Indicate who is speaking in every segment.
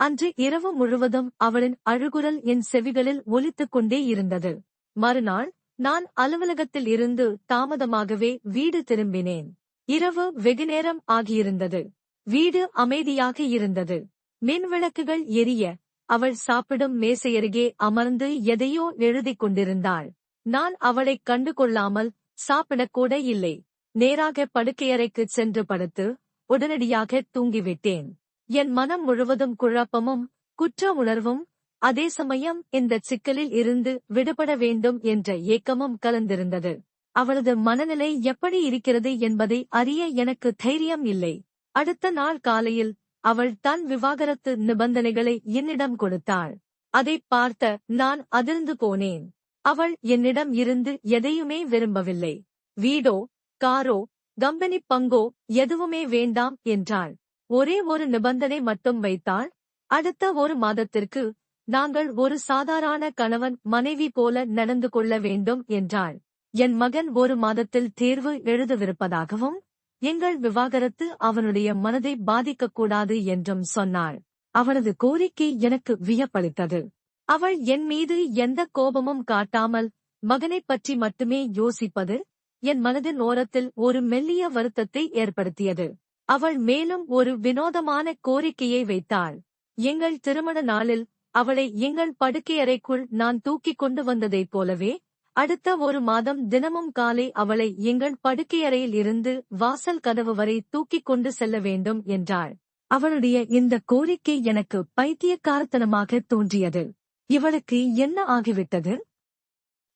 Speaker 1: அன்று இரவு முழுவதும் அவளின் அழுகுரல் என் செவிகளில் ஒலித்துக் கொண்டே இருந்தது. மறுநாள் நான் அலுவலகத்தில் இருந்து தாமதமாகவே வீடு திரும்பினேன். இரவு வெகுநேரம் ஆகியிருந்தது. வீடு அமைதியாக இருந்தது. மின்விளக்குகள் எரிய அவள் சாப்பிடும் மேசையருகே அமர்ந்து எதையோ எழுதிக் கொண்டிருந்தாள். நான் அவளைக் கண்டு கொள்ளாமல் சாப்பிடக்கூட இல்லை. நேராக படுக்கையறைக்குச் சென்று படுத்து உடனடியாக தூங்கிவிட்டேன். என் மனம் முழுவதும் குழப்பமும் குற்ற உணர்வும் அதே சமயம் இந்த சிக்கலில் இருந்து விடுபட வேண்டும் என்ற ஏக்கமும் கலந்திருந்தது. அவளது மனநிலை எப்படி இருக்கிறது என்பதை அறிய எனக்கு தைரியம் இல்லை. அடுத்த நாள் காலையில் அவள் தன் விவாகரத்து நிபந்தனைகளை என்னிடம் கொடுத்தாள். அதை பார்த்த நான் அதிர்ந்து போனேன். அவள் என்னிடம் இருந்து எதையுமே விரும்பவில்லை. வீடோ காரோ கம்பெனி பங்கோ எதுவுமே வேண்டாம் என்றாள். ஒரே ஒரு நிபந்தனை மட்டும் வைத்தாள் அடுத்த ஒரு மாதத்திற்கு நாங்கள் ஒரு சாதாரண கணவன் மனைவி போல நடந்து கொள்ள வேண்டும் என்றாள். என் மகன் ஒரு மாதத்தில் தேர்வு எழுதவிருப்பதாகவும் எங்கள் விவாகரத்து அவனுடைய மனதை பாதிக்கக்கூடாது என்றும் சொன்னாள். அவனது கோரிக்கை எனக்கு வியப்பளித்தது. அவள் என் மீது எந்த கோபமும் காட்டாமல் மகனைப் பற்றி மட்டுமே யோசிப்பது என் மனதின் ஓரத்தில் ஒரு மெல்லிய வருத்தத்தை ஏற்படுத்தியது. அவள் மேலும் ஒரு வினோதமான கோரிக்கையை வைத்தாள். எங்கள் திருமண நாளில் அவளை எங்கள் படுக்கையறைக்குள் நான் தூக்கிக் கொண்டு வந்ததைப் போலவே அடுத்த ஒரு மாதம் தினமும் காலை அவளை எங்கள் படுக்கையறையில் இருந்து வாசல் கதவு வரை தூக்கிக் கொண்டு செல்ல வேண்டும் என்றாள். அவளுடைய இந்த கோரிக்கை எனக்கு பைத்தியக்காரத்தனமாக தோன்றியது. இவளுக்கு என்ன ஆகிவிட்டது?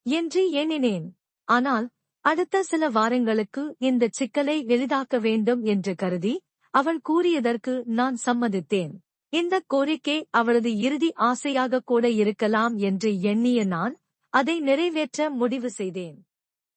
Speaker 1: என்று எண்ணினேன். ஆனால் அடுத்த சில வாரங்களுக்கு இந்த சிக்கலை எளிதாக்க வேண்டும் என்று கருதி அவள் கூறியதற்கு நான் சம்மதித்தேன். இந்த கோரிக்கை அவளது இறுதி ஆசையாக கூட இருக்கலாம் என்று எண்ணிய நான் அதை நிறைவேற்ற முடிவு செய்தேன்.